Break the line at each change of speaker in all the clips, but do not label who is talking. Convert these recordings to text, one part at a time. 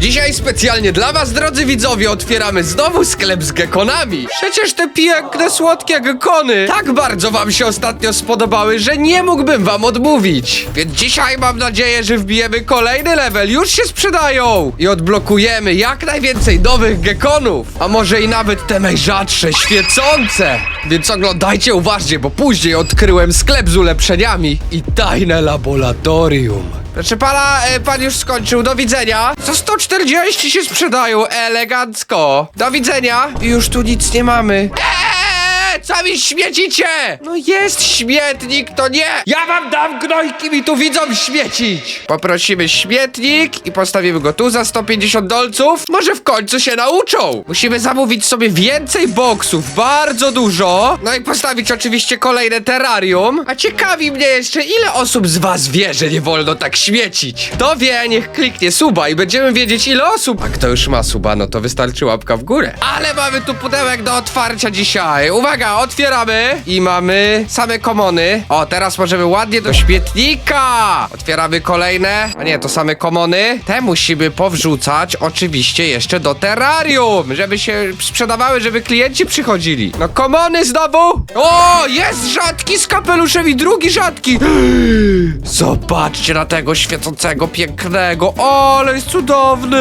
Dzisiaj specjalnie dla was, drodzy widzowie, otwieramy znowu sklep z gekonami. Przecież te piękne, słodkie gekony tak bardzo wam się ostatnio spodobały, że nie mógłbym wam odmówić. Więc dzisiaj mam nadzieję, że wbijemy kolejny level, już się sprzedają i odblokujemy jak najwięcej nowych gekonów, a może i nawet te najrzadsze, świecące. Więc oglądajcie uważnie, bo później odkryłem sklep z ulepszeniami i tajne laboratorium. Proszę pana, e, pan już skończył, do widzenia. Za 140 się sprzedają, elegancko. Do widzenia. Już tu nic nie mamy. Eee, co mi śmiecicie? No jest śmietnik, to nie. Ja wam dam gnojki mi tu widzą śmiecić. Poprosimy śmietnik i postawimy go tu za 150 dolców. Może w końcu się nauczą. Musimy zamówić sobie więcej boksów, bardzo dużo. No i postawić oczywiście kolejne terrarium. A ciekawi mnie jeszcze, ile osób z was wie, że nie wolno tak śmiecić. Kto wie, niech kliknie suba i będziemy wiedzieć, ile osób. A kto już ma suba, no to wystarczy łapka w górę. Ale mamy tu pudełek do otwarcia dzisiaj. Uwaga, otwieramy i mamy same komony. O, teraz możemy ładnie do śmietnika. Otwieramy kolejne. A nie, to same komony. Te musimy powrzucać oczywiście jeszcze do terrarium, żeby się sprzedawały, żeby klienci przychodzili. No komony znowu. O, jest rzadki z kapeluszem i drugi rzadki. Zobaczcie na tego świecącego, pięknego. O, ale jest cudowny.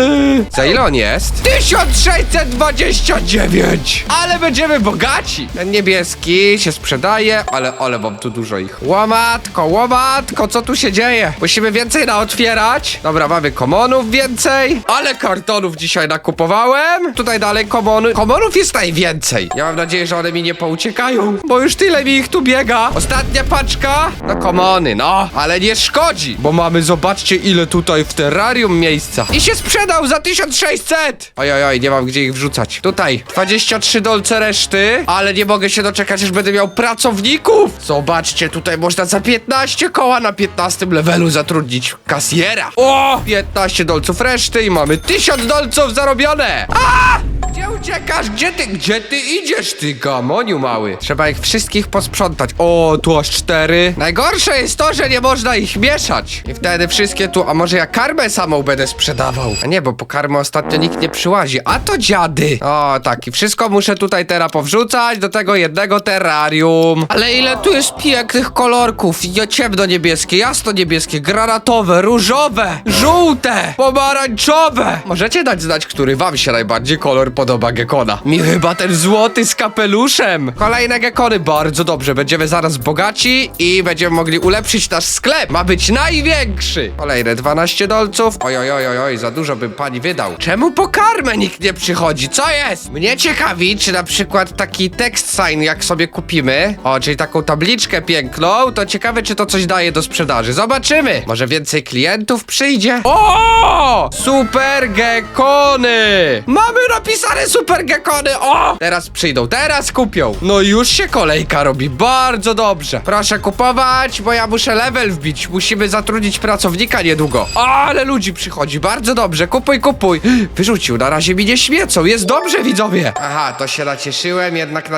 Za ile on jest? 1629. Ale będziemy bogaci. Ten niebieski się sprzedaje, ale ale mam tu dużo ich. Łomatko, łomatko, co tu się dzieje? Musimy więcej naotwierać. Dobra, mamy komonów więcej. Ale kartonów dzisiaj nakupowałem. Tutaj dalej komony. Komonów jest najwięcej. Ja mam nadzieję, że one mi nie pouciekają, bo już tyle mi ich tu biega. Ostatnia paczka. No komony, no, ale nie szkodzi, bo mamy, zobaczcie ile tutaj w terrarium miejsca. I się sprzedał za 1600. Oj, oj, oj, nie mam gdzie ich wrzucać. Tutaj 23 dolce reszty, ale nie mogę się doczekać, aż będę miał pracowników. Zobaczcie, tutaj można za 15 koła na 15 levelu zatrudnić kasjera. O, 15 dolców reszty i mamy 1000 dolców zarobione. A! Gdzie uciekasz? Gdzie ty? Gdzie ty idziesz, ty gamoniu mały? Trzeba ich wszystkich posprzątać. O, tu aż cztery. Najgorsze jest to, że nie można ich mieszać. I wtedy wszystkie tu, a może ja karmę samą będę sprzedawał? A nie, bo po karmę ostatnio nikt nie przyłazi. A to dziady. O, tak, i wszystko muszę tutaj teraz powrzucać do tego jednego terrarium. Ale ile tu jest pięknych kolorków. Ja ciemno-niebieskie, jasno-niebieskie, granatowe, różowe, żółte, pomarańczowe. Możecie dać znać, który wam się najbardziej kolor podoba gekona. Mi chyba ten złoty z kapeluszem. Kolejne gekony, bardzo dobrze. Będziemy zaraz bogaci i będziemy mogli ulepszyć nasz sklep. Ma być największy. Kolejne 12 dolców. Oj, oj, oj, oj, za dużo bym pani wydał. Czemu po karmę nikt nie przychodzi? Co jest? Mnie ciekawi, czy na przykład taki text sign, jak sobie kupimy, o, czyli taką tabliczkę piękną, to ciekawe, czy to coś daje do sprzedaży. Zobaczymy. Może więcej klientów przyjdzie? O! Super gekony! Mamy napisane super gekony! O! Teraz przyjdą, teraz kupią. No już się kolejka robi, bardzo dobrze. Proszę kupować, bo ja muszę level wbić. Musimy zatrudnić pracownika niedługo. O, ale ludzi przychodzi, bardzo dobrze. Kupuj, kupuj. Wyrzucił, na razie mi nie śmiecą. Jest dobrze, widzowie. Aha, to się nacieszyłem, jednak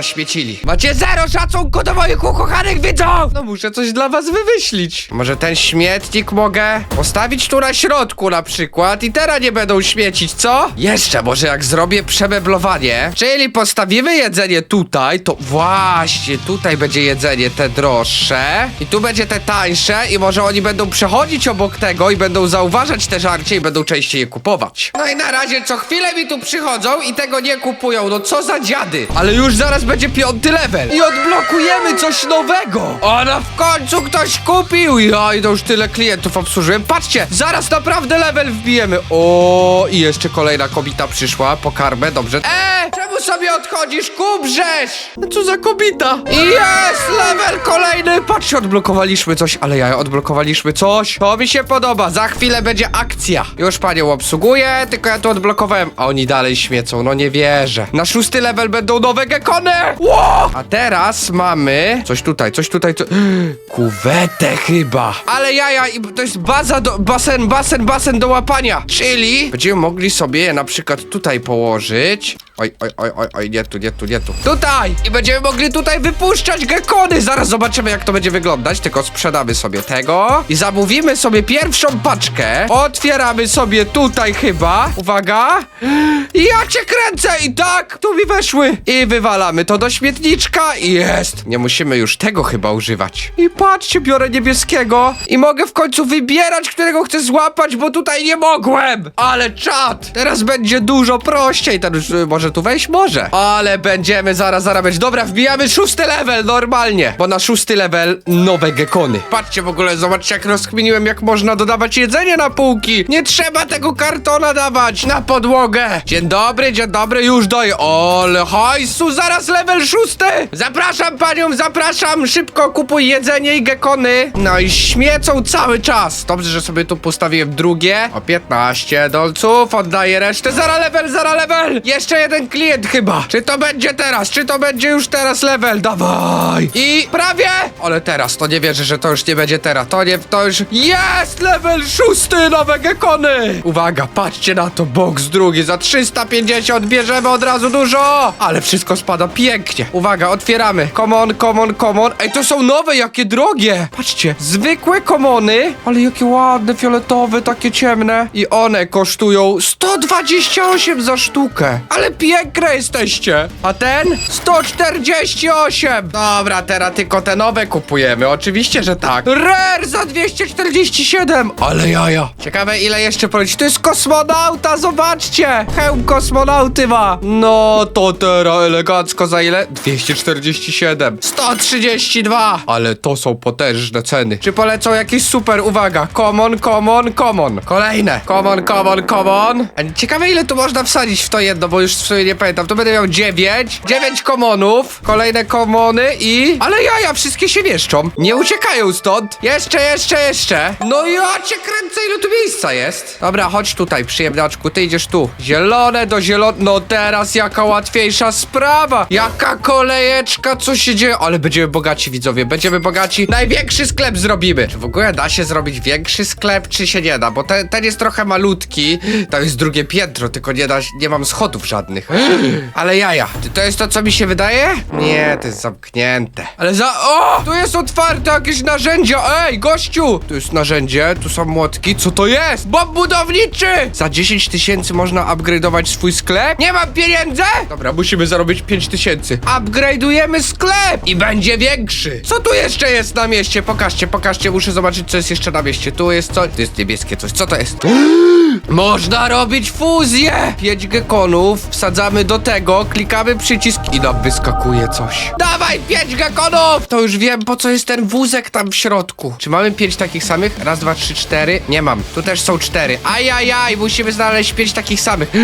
Macie zero szacunku do moich ukochanych widzów! No muszę coś dla was wymyślić. Może ten śmietnik mogę postawić tu na środku na przykład i teraz nie będą śmiecić, co? Jeszcze może jak zrobię przemeblowanie, czyli postawimy jedzenie tutaj, to właśnie tutaj będzie jedzenie te droższe i tu będzie te tańsze i może oni będą przechodzić obok tego i będą zauważać te żarcie i będą częściej je kupować. No i na razie co chwilę mi tu przychodzą i tego nie kupują, no co za dziady. Ale już zaraz będzie piąty level i odblokujemy coś nowego. O, no w końcu ktoś kupił. Ja i to już tyle klientów obsłużyłem. Patrzcie, zaraz naprawdę level wbijemy. O, i jeszcze kolejna kobita przyszła po karmę, dobrze. E, czemu sobie odchodzisz? Kubrzesz! No co za kobita? Jest level kolejny. Patrzcie, odblokowaliśmy coś, ale ja odblokowaliśmy coś. To mi się podoba. Za chwilę będzie akcja. Już panią obsługuję, tylko ja tu odblokowałem. A oni dalej śmiecą, no nie wierzę. Na szósty level będą nowe gekony. Ło! A teraz mamy coś tutaj, coś tutaj, co... Kuwetę chyba. Ale jaja, i to jest baza do... basen, basen, basen do łapania. Czyli będziemy mogli sobie je na przykład tutaj położyć. Oj, oj, oj, oj, oj, nie tu, nie tu, nie tu. Tutaj! I będziemy mogli tutaj wypuszczać gekony! Zaraz zobaczymy, jak to będzie wyglądać, tylko sprzedamy sobie tego i zamówimy sobie pierwszą paczkę. Otwieramy sobie tutaj chyba. Uwaga. I ja cię kręcę! I tak, tu mi weszły. I wywalamy to do śmietniczka i jest. Nie musimy już tego chyba używać. I patrzcie, biorę niebieskiego i mogę w końcu wybierać, którego chcę złapać, bo tutaj nie mogłem. Ale czad! Teraz będzie dużo prościej. Ten y, może tu wejść? Może. Ale będziemy zaraz zarabiać. Dobra, wbijamy szósty level normalnie, bo na szósty level nowe gekony. Patrzcie w ogóle, zobaczcie jak rozkminiłem, jak można dodawać jedzenie na półki. Nie trzeba tego kartona dawać na podłogę. Dzień dobry, dzień dobry, już daję. Ole hajsu, zaraz level szósty. Zapraszam panią, zapraszam. Szybko kupuj jedzenie i gekony. No i śmiecą cały czas. Dobrze, że sobie tu postawiłem drugie. O 15 dolców, oddaję resztę. Zara level, zara level. Jeszcze jeden klient chyba. Czy to będzie teraz? Czy to będzie już teraz level? Dawaj. I prawie. Ale teraz, to nie wierzę, że to już nie będzie teraz. To nie, to już jest level szósty, nowe gekony. Uwaga, patrzcie na to. Box drugi za 350. Bierzemy od razu dużo. Ale wszystko spada pięknie. Uwaga, otwieramy. Come on, come on, come on. Ej, to są nowe, jakie drogie. Patrzcie, zwykłe komony, ale jakie ładne, fioletowe, takie ciemne. I one kosztują 128 za sztukę. Ale piękne jesteście. A ten? 148. Dobra, teraz tylko te nowe kupujemy. Oczywiście, że tak. Rare za 247. Ale jaja. Ciekawe, ile jeszcze poleci. To jest kosmonauta, zobaczcie. Hełm kosmonauty ma. No, to teraz elegancko za ile? 247. 132. Ale to są potężne ceny. Czy polecą jakieś super? Uwaga. Common, common, common. Kolejne. Common, common, common. A Ciekawe, ile tu można wsadzić w to jedno, bo już w sumie nie pamiętam. To będę miał 9. 9 komonów. Kolejne komony i... Ale jaja, wszystkie się mieszczą. Nie uciekają stąd. Jeszcze, jeszcze, jeszcze. No ja cię kręcę, ile tu miejsca jest. Dobra, chodź tutaj, przyjemniaczku. Ty idziesz tu. Zielone do zielone. No teraz jaka łatwiejsza sprawa. Jaka kolejeczka, co się dzieje? Ale będziemy bogaci, widzowie. Będziemy bogaci. Największy sklep zrobimy. Czy w ogóle da się zrobić większy sklep, czy się nie da? Bo ten, ten jest trochę malutki. Tam jest drugie piętro, tylko nie da, nie mam schodów żadnych. Ale jaja. Czy to jest to, co mi się wydaje? Nie, to jest zamknięte. Ale za... O! Tu jest otwarte jakieś narzędzia. Ej, gościu! Tu jest narzędzie, tu są młotki. Co to jest? Bob budowniczy! Za 10 tysięcy można upgrade'ować swój sklep? Nie mam pieniędzy? Dobra, musimy zarobić 5 tysięcy. Upgrade'ujemy sklep i będzie większy. Co tu jeszcze jest na mieście? Pokażcie, pokażcie. Muszę zobaczyć, co jest jeszcze na mieście. Tu jest coś. To jest niebieskie coś. Co to jest? Można robić fuzję! Pięć gekonów, wsadzamy do tego, klikamy przycisk i nam wyskakuje coś. Dawaj, pięć gekonów! To już wiem, po co jest ten wózek tam w środku. Czy mamy pięć takich samych? Raz, dwa, trzy, cztery. Nie mam. Tu też są cztery. Ajajaj, musimy znaleźć pięć takich samych.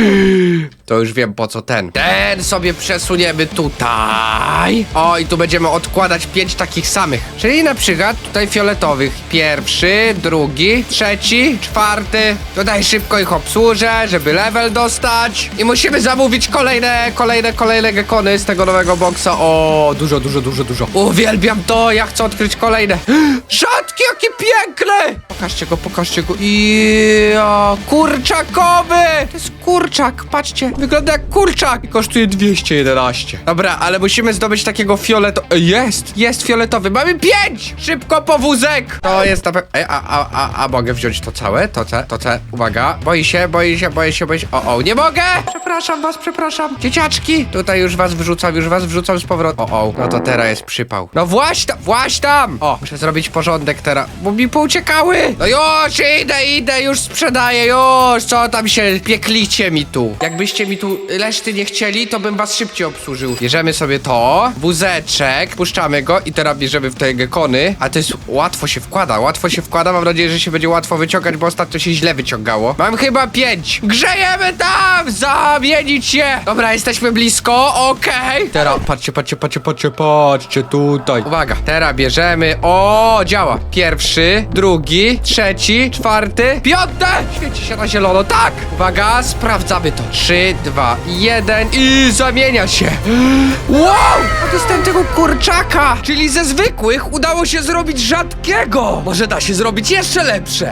To już wiem, po co ten. Ten sobie przesuniemy tutaj. O, i tu będziemy odkładać pięć takich samych. Czyli na przykład tutaj fioletowych. Pierwszy, drugi, trzeci, czwarty. Tutaj szybko ich obsłużę, żeby level dostać. I musimy zamówić kolejne, kolejne, kolejne gekony z tego nowego boxa. O, dużo, dużo, dużo, dużo. Uwielbiam to, ja chcę odkryć kolejne. Rzadkie, jakie piękne! Pokażcie go, pokażcie go. I o, kurczakowy! To jest kurczak, patrzcie. Wygląda jak kurczak i kosztuje 211. Dobra, ale musimy zdobyć takiego fioleto... E, Jest, jest fioletowy. Mamy pięć! Szybko po wózek! To jest na pewno... Ej, a, a, a, a mogę wziąć to całe? To ce, to ce, uwaga. Boi się, boi się, boi się, boi się. O, o, nie mogę! Przepraszam was, przepraszam. Dzieciaczki! Tutaj już was wrzucam, już was wrzucam z powrotem. O, o, no to teraz jest przypał. No właśnie właśnie tam! O, muszę zrobić porządek teraz, bo mi pouciekały! No już, idę, idę, już sprzedaję, już! Co tam się pieklicie mi tu? Jakbyście mi tu reszty nie chcieli, to bym was szybciej obsłużył. Bierzemy sobie to, wózeczek, puszczamy go i teraz bierzemy w te gekony, a to jest łatwo się wkłada, łatwo się wkłada, mam nadzieję, że się będzie łatwo wyciągać, bo ostatnio się źle wyciągało. Mam chyba pięć. Grzejemy tam! Zamienić się! Dobra, jesteśmy blisko, okej. Teraz, patrzcie, patrzcie, patrzcie, patrzcie, patrzcie tutaj. Uwaga, teraz bierzemy, o, działa. Pierwszy, drugi, trzeci, czwarty, piąte! Świeci się na zielono, tak! Uwaga, sprawdzamy to. Trzy, dwa, jeden i zamienia się. Wow! A dostałem tego kurczaka! Czyli ze zwykłych udało się zrobić rzadkiego! Może da się zrobić jeszcze lepsze!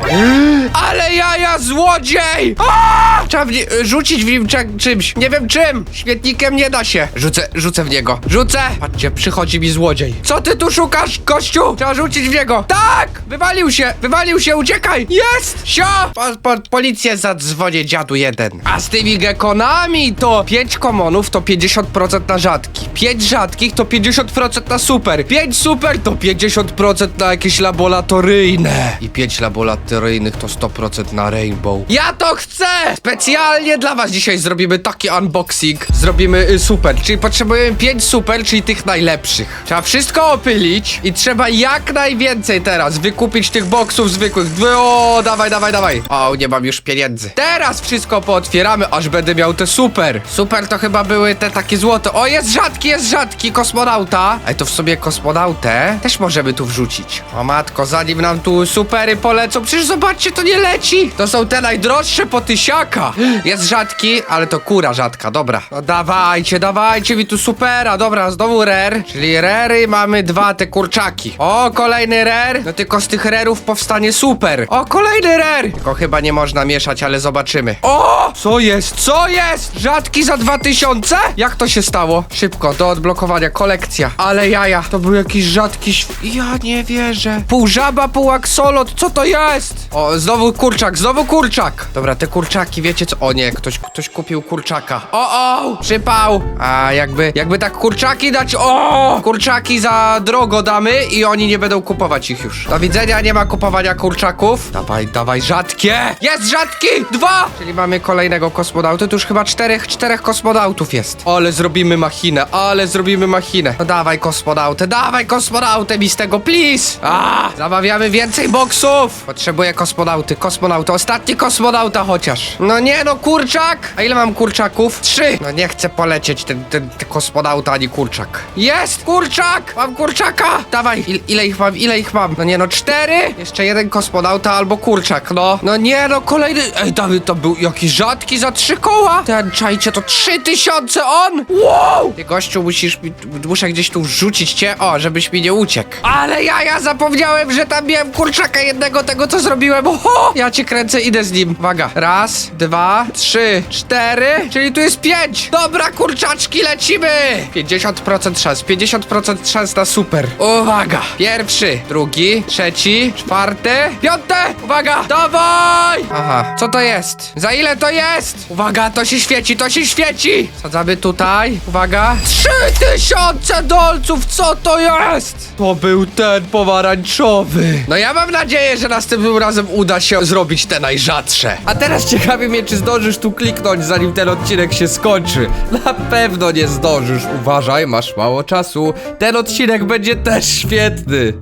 Ale jaja, złodziej! A! Trzeba w nie, rzucić w nim czymś. Nie wiem czym. Śmietnikiem nie da się. Rzucę, rzucę w niego. Rzucę. Patrzcie, przychodzi mi złodziej. Co ty tu szukasz, gościu? Trzeba rzucić w niego. Tak! Wywalił się, wywalił się, uciekaj. Jest! Sio! Po, po, policję zadzwonię dziadu jeden. A z tymi gekonami to 5 komonów to 50% na rzadki. 5 rzadkich to 50% na super. 5 super to 50% na jakieś laboratoryjne. I 5 laboratoryjnych to 100% na rainbow. Ja to chcę! Specjalnie dla was dzisiaj zrobimy taki unboxing. Zrobimy y, super, czyli potrzebujemy 5 super, czyli tych najlepszych. Trzeba wszystko opylić i trzeba jak najwięcej teraz wykupić tych boksów zwykłych. O, dawaj, dawaj, dawaj. O, nie mam już pieniędzy. Teraz wszystko pootwieramy, aż będę miał te super. Super to chyba były te takie złote. O, jest rzadki, jest rzadki, kosmonauta. Ej, to w sobie kosmonautę też możemy tu wrzucić. O matko, zanim nam tu supery polecą, przecież zobaczcie, to nie leci. To są te najdroższe po tysiaka. Jest rzadki, ale to kura rzadka, dobra. No dawajcie, dawajcie mi tu supera, dobra, znowu rare. Czyli rery mamy dwa, te kurczaki. O, kolejny rare. No tylko z tych rerów powstanie super. O, kolejny rare. Tylko chyba nie można mieszać, ale zobaczymy. O! Co jest? Co jest? Rzadki za 2000? Jak to się stało? Szybko, do odblokowania, kolekcja. Ale jaja, to był jakiś rzadki św... Ja nie wierzę. Pół żaba, pół aksolot, co to jest? O, znowu kurczak, znowu kurczak. Dobra, te kurczaki, wiecie co? O nie, ktoś, ktoś kupił kurczaka. O, o, przypał. A jakby, jakby tak kurczaki dać, o! Kurczaki za drogo damy i oni nie będą kupować ich już. Do widzenia, nie ma kupowania kurczaków. Dawaj, dawaj, rzadkie. Jest rzadki, dwa. Czyli mamy kolejnego kosmonauty, tu już chyba czterech, czterech kosmonautów jest. Ale zrobimy machinę, ale zrobimy machinę. No dawaj kosmonautę, dawaj kosmonautę mi z tego, please. A, zamawiamy więcej boksów. Potrzebuję kosmonauty, kosmonauty, ostatni kosmonauta chociaż. No nie no, kurczak. A ile mam kurczaków? Trzy. No nie chcę polecieć ten, ten, ten kosmonauta ani kurczak. Jest, kurczak. Mam kurczaka. Dawaj, Il, ile ich mam, ile ich mam? No nie no, cztery. Jeszcze jeden kosmonauta albo kurczak, no. No nie no, kolejny. Ej, Dawid, to był jakiś rzadki za trzy koła. Ten, czajcie, to trzy tysiące on. Wow. Ty gościu, musisz mi, muszę gdzieś tu wrzucić cię, o, żebyś mi nie uciekł. Ale ja, ja zapomniałem, że tam miałem kurczaka jednego tego, co zrobiłem. Oho! Ja cię kręcę, idę z nim. Uwaga. Raz, dwa, trzy, cztery, czyli tu jest pięć. Dobra, kurczaczki, lecimy. 50% szans, 50% szans na super. Uwaga. Pierwszy, drugi, trzeci, czwarty, piąte. Uwaga. Dawaj. Aha, co to jest? Za ile to jest? Uwaga, to się świeci, to się świeci. Sadzamy tutaj. Uwaga. Trzy tysiące dolców, co to jest? To był ten pomarańczowy. No ja mam nadzieję, że następnym razem uda się zrobić te najrzadsze. A teraz ciekawi mnie, czy zdążysz tu kliknąć, zanim ten odcinek się skończy. Na pewno nie zdążysz. Uważaj, masz mało czasu. Ten odcinek będzie też świetny.